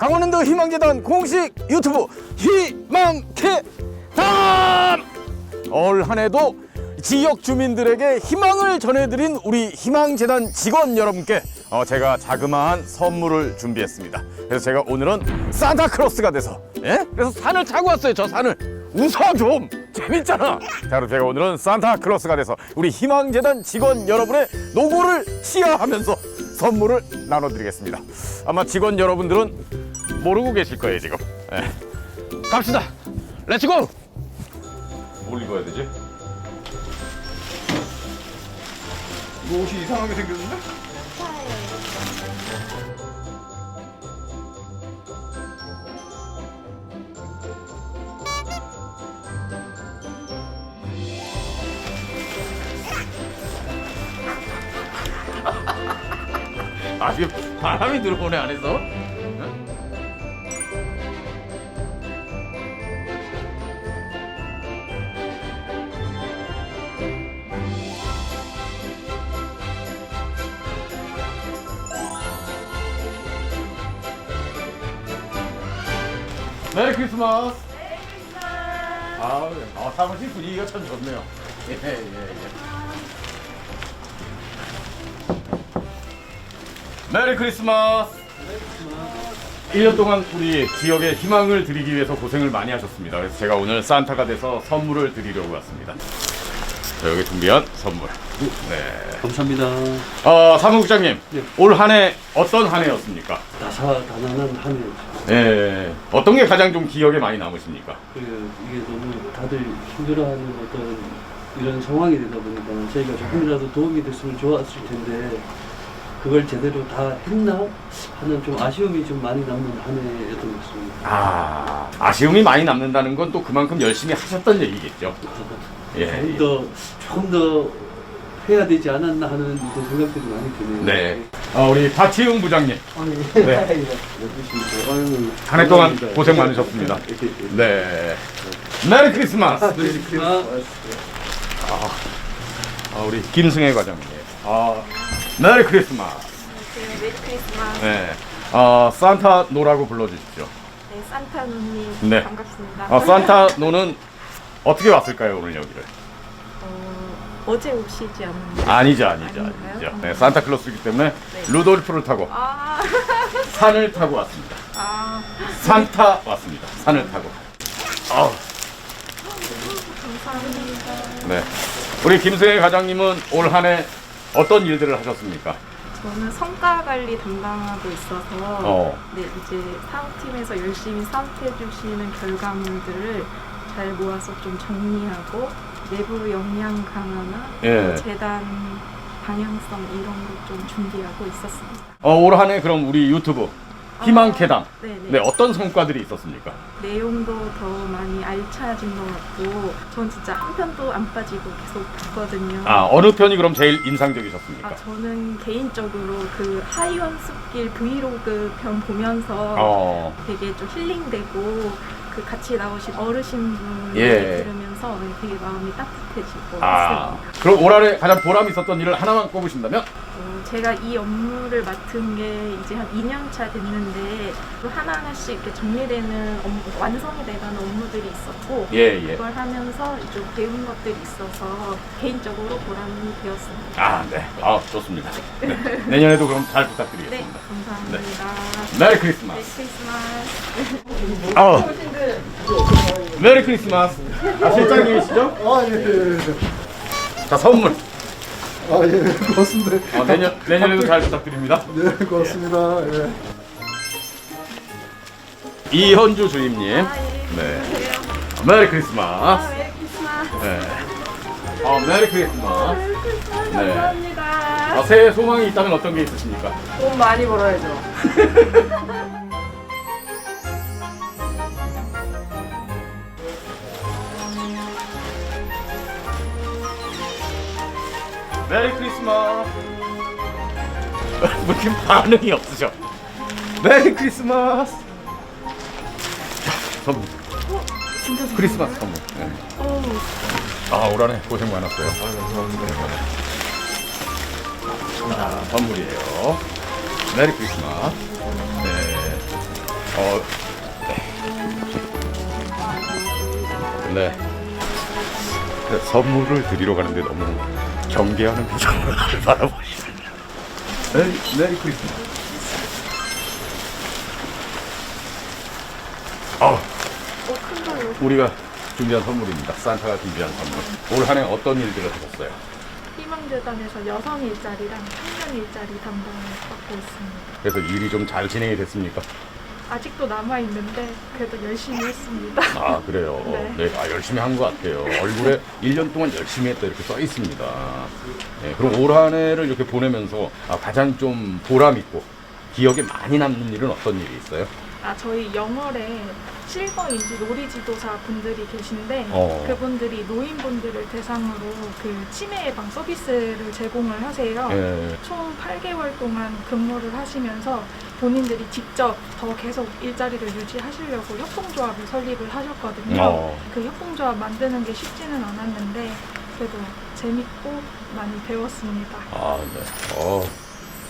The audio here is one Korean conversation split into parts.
강원랜드 희망재단 공식 유튜브 희망캐담 올 한해도 지역 주민들에게 희망을 전해드린 우리 희망재단 직원 여러분께 어, 제가 자그마한 선물을 준비했습니다. 그래서 제가 오늘은 산타크로스가 돼서 예? 그래서 산을 타고 왔어요. 저 산을 웃어 좀 재밌잖아. 자 그럼 제가 오늘은 산타크로스가 돼서 우리 희망재단 직원 여러분의 노고를 치하하면서 선물을 나눠드리겠습니다. 아마 직원 여러분들은 모르고 계실 거예요 지금. 예. 갑시다. 렛츠고. 뭘 입어야 되지? 이거 옷이 이상하게 생겼는데? 아 지금 바람이 들어오네 안에서? 메리 크리스마스. 아, 아 사무실 분위기가 참 좋네요. 예, 예, 예. 메리 크리스마스. 1년 동안 우리 지역에 희망을 드리기 위해서 고생을 많이 하셨습니다. 그래서 제가 오늘 산타가 돼서 선물을 드리려고 왔습니다. 자, 여기 준비한 선물. 네. 감사합니다. 어, 사무국장님, 네. 올 한 해 어떤 한 해였습니까? 다사다난한 한 해. 예. 어떤 게 가장 좀 기억에 많이 남으십니까? 그 이게 너무 다들 힘들어하는 어떤 이런 상황이 되다 보니까 저희가 조금이라도 도움이 됐으면 좋았을 텐데 그걸 제대로 다 했나 하는 좀 아쉬움이 좀 많이 남는 한 해였던 것 같습니다. 아, 아쉬움이 많이 남는다는 건 또 그만큼 열심히 하셨던 얘기겠죠. 예. 조금 더 조금 더 해야 되지 않았나 하는 생각들이 많이 드네요. 네. 어, 우리 박치웅 부장님. 아니, 네. 아유, 한해 동안. 고생 많으셨습니다. 네. 메리 크리스마스. 아, 아, 우리 김승혜 과장님. 아, 메리 크리스마스. 안녕하세요. 메리 크리스마스. 네. 어, 산타 노라고 불러주십시오. 네, 산타 누님 네. 반갑습니다. 어, 산타 노는 어떻게 왔을까요, 오늘 여기를? 어, 어제 오시지 않았나요? 아니죠, 아니죠, 아닌가요? 아니죠. 네, 산타클로스이기 때문에 네. 루돌프를 타고 아, 산을 타고 왔습니다. 아, 산타 왔습니다. 산을 타고. 감사합니다. 네. 우리 김승혜 과장님은 올 한 해 어떤 일들을 하셨습니까? 저는 성과 관리 담당하고 있어서 어. 네, 이제 사업팀에서 열심히 사업해 주시는 결과물들을 잘 모아서 좀 정리하고 내부 역량 강화나 예. 또 재단 방향성 이런 것 좀 준비하고 있었습니다. 어, 올 한 해 그럼 우리 유튜브 희망캐담 아, 네네. 네, 어떤 성과들이 있었습니까? 내용도 더 많이 알차진 것 같고 전 진짜 한 편도 안 빠지고 계속 봤거든요. 아, 어느 편이 그럼 제일 인상적이셨습니까? 아, 저는 개인적으로 그 하이원 숲길 브이로그 편 보면서 어, 되게 좀 힐링되고 그 같이 나오신 어르신분 예. 얘기 들으면 서 되게 마음이 따뜻해지고 아, 했습니다. 그럼 올한해 가장 보람 있었던 일을 하나만 꼽으신다면? 어, 제가 이 업무를 맡은 게 이제 한 2년 차 됐는데 또 하나하나씩 이렇게 정리되는 업무, 완성이 돼가는 업무들이 있었고 예, 예. 그걸 하면서 좀 배운 것들이 있어서 개인적으로 보람이 되었습니다. 아, 네. 아, 좋습니다. 네. 내년에도 그럼 잘 네, 부탁드리겠습니다. 감사합니다. 메리 네, 크리스마스. 크리스마스. 아, 메리 크리스마스. 아, 실장님이시죠? 아, 예, 예, 예. 자, 선물. 아, 예, 고맙습니다. 어, 내년, 내년에도 잘 부탁드립니다. 네, 고맙습니다. 예. 이현주 주임님. 아, 예. 네. 메리 아, 크리스마스. 메리 크리스마스. 네. 아, 메리 크리스마스. 메리 크리스마스. 네. 감사합니다. 아, 새해 소망이 있다면 어떤 게 있으십니까? 돈 많이 벌어야죠. 메리 크리스마스. 뭐 이렇게 반응이 없으셔. 메리 크리스마스. 자, 선물. 진짜 좋 크리스마스 선물. 네. 오, 아, 올 한해 고생 많았어요. 아, 감사합니다. 자, 선물이에요. 메리 크리스마스. 네. 어, 네. 네. 선물을 드리러 가는데 너무 경계하는 표정으로 나를 바라보시네요. 메리, 메리 크리스마스. 어, 어, 큰 걸로. 우리가 준비한 선물입니다. 산타가 준비한 선물. 올 한해 어떤 일들을 하셨어요? 희망재단에서 여성 일자리랑 청년 일자리 담당을 맡고 있습니다. 그래서 일이 좀 잘 진행이 됐습니까? 아직도 남아 있는데 그래도 열심히 했습니다. 아 그래요. 네. 네, 아, 열심히 한 것 같아요. 얼굴에 1년 동안 열심히 했다 이렇게 써 있습니다. 네, 그럼 올 한 해를 이렇게 보내면서 아, 가장 좀 보람 있고 기억에 많이 남는 일은 어떤 일이 있어요? 아 저희 영월에 실버인지 놀이지도사 분들이 계신데 어. 그분들이 노인분들을 대상으로 그 치매 예방 서비스를 제공을 하세요. 예. 총 8개월 동안 근무를 하시면서 본인들이 직접 더 계속 일자리를 유지하시려고 협동조합을 설립을 하셨거든요. 어. 그 협동조합 만드는 게 쉽지는 않았는데 그래도 재밌고 많이 배웠습니다. 아, 네. 어,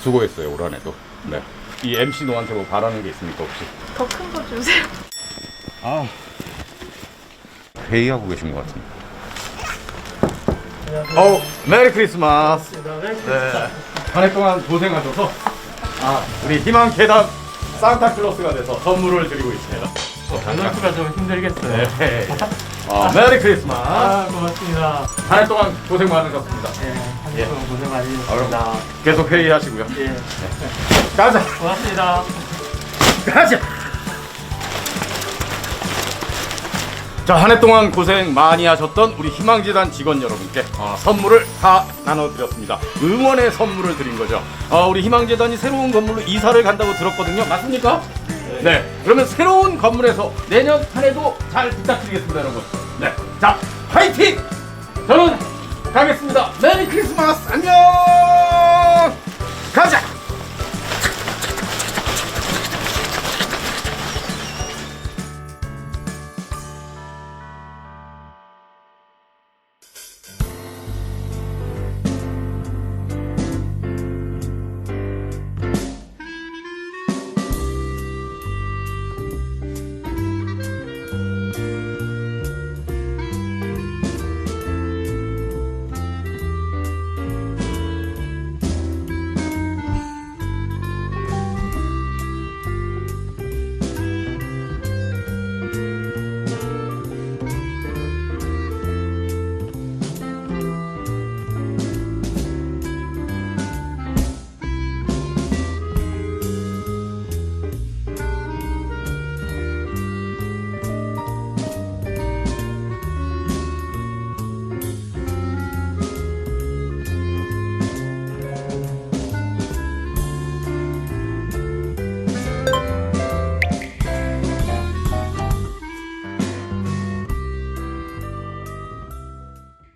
수고했어요 올 한 해도. 네. 이 MC 노한테 뭐 바라는 게 있습니까 혹시? 더 큰 거 주세요. 아, 회의하고 계신 것 같습니다. 어, 메리 크리스마스. 네. 한 해 동안 고생하셔서 아, 우리 희망 계단 산타클로스가 돼서 선물을 드리고 있습니다. 장난수가 좀 힘들겠어요. 네. 아, 메리 크리스마스. 아, 고맙습니다. 한 해 동안 고생 많으셨습니다. 예, 한 고생 하셨습니다. 계속 회의하시고요. 예, 가자. 고맙습니다. 가자. 자, 한 해 동안 고생 많이 하셨던 우리 희망재단 직원 여러분께 어, 선물을 다 나눠드렸습니다. 응원의 선물을 드린 거죠. 어, 우리 희망재단이 새로운 건물로 이사를 간다고 들었거든요. 맞습니까? 네. 그러면 새로운 건물에서 내년 한 해도 잘 부탁드리겠습니다, 여러분. 네. 자, 화이팅! 저는 가겠습니다. 메리 크리스마스! 안녕! 가자!